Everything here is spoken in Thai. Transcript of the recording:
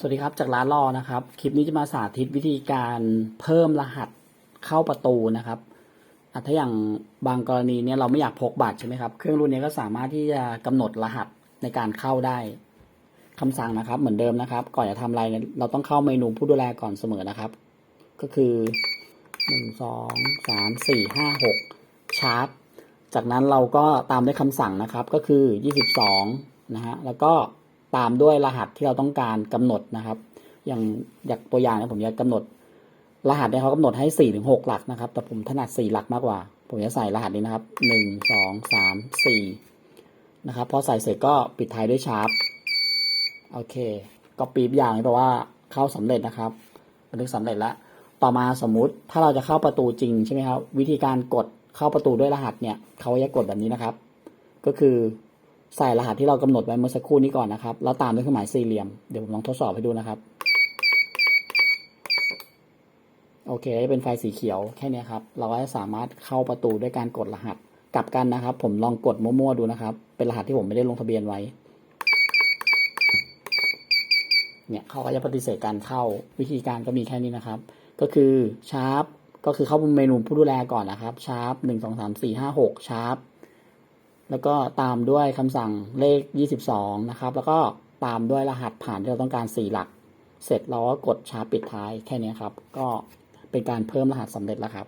สวัสดีครับจากร้านรอนะครับ คลิปนี้จะมาสาธิตวิธีการเพิ่มรหัสเข้าประตูนะครับถ้าอย่างบางกรณีเนี่ยเราไม่อยากพกบัตรใช่ไหมครับ เครื่องรุ่นนี้ก็สามารถที่จะกำหนดรหัสในการเข้าได้คำสั่งนะครับเหมือนเดิมนะครับ ก่อนจะทำอะไรเนี่ยเราต้องเข้าเมนูผู้ดูแลก่อนเสมอนะครับ ก็คือหนึ่งสองสามสี่ห้าหกชาร์จจากนั้นเราก็ตามด้วยคำสั่งนะครับ ก็คือยี่สิบสองนะฮะแล้วก็ ตามด้วยรหัสที่เราต้องการกำหนดนะครับ อย่างอย่างตัวอย่างนะผมจะกำหนด รหัสเนี่ยเขากำหนดให้สี่ถึงหกหลักนะครับ แต่ผมถนัดสี่หลักมากกว่า ผมจะใส่รหัสนี้นะครับหนึ่งสองสามสี่นะครับพอใส่เสร็จก็ปิดท้ายด้วยชาร์ปโอเค ก็ปีบอย่างนี้แปลว่าเข้าสำเร็จนะครับบันทึกสำเร็จแล้วต่อมาสมมุติถ้าเราจะเข้าประตูจริงใช่ไหมครับวิธีการกดเข้าประตูด้วยรหัสเนี่ยเขาจะกดแบบนี้นะครับ ก็คือ ใส่รหัสที่เรากำหนดไว้เมื่อสักครู่นี้ก่อนนะครับ แล้วตามด้วยเครื่องหมายสี่เหลี่ยม เดี๋ยวผมลองทดสอบให้ดูนะครับ โอเคจะเป็นไฟสีเขียวแค่นี้ครับ เราก็จะสามารถเข้าประตูด้วยการกดรหัส กลับกันนะครับ ผมลองกดมั่วๆดูนะครับ เป็นรหัสที่ผมไม่ได้ลงทะเบียนไว้ เนี่ยเขาก็จะปฏิเสธการเข้า วิธีการก็มีแค่นี้นะครับ ก็คือชาร์ปก็คือเข้าเมนูผู้ดูแลก่อนนะครับชาร์ปหนึ่งสองสามสี่ห้าหกชาร์ป แล้วก็ตามด้วยคำสั่งเลขยี่สิบสองนะครับ แล้วก็ตามด้วยรหัสผ่านที่เราต้องการสี่หลัก เสร็จเราก็กดชาร์ปปิดท้ายแค่นี้ครับ ก็เป็นการเพิ่มรหัสสำเร็จแล้วครับ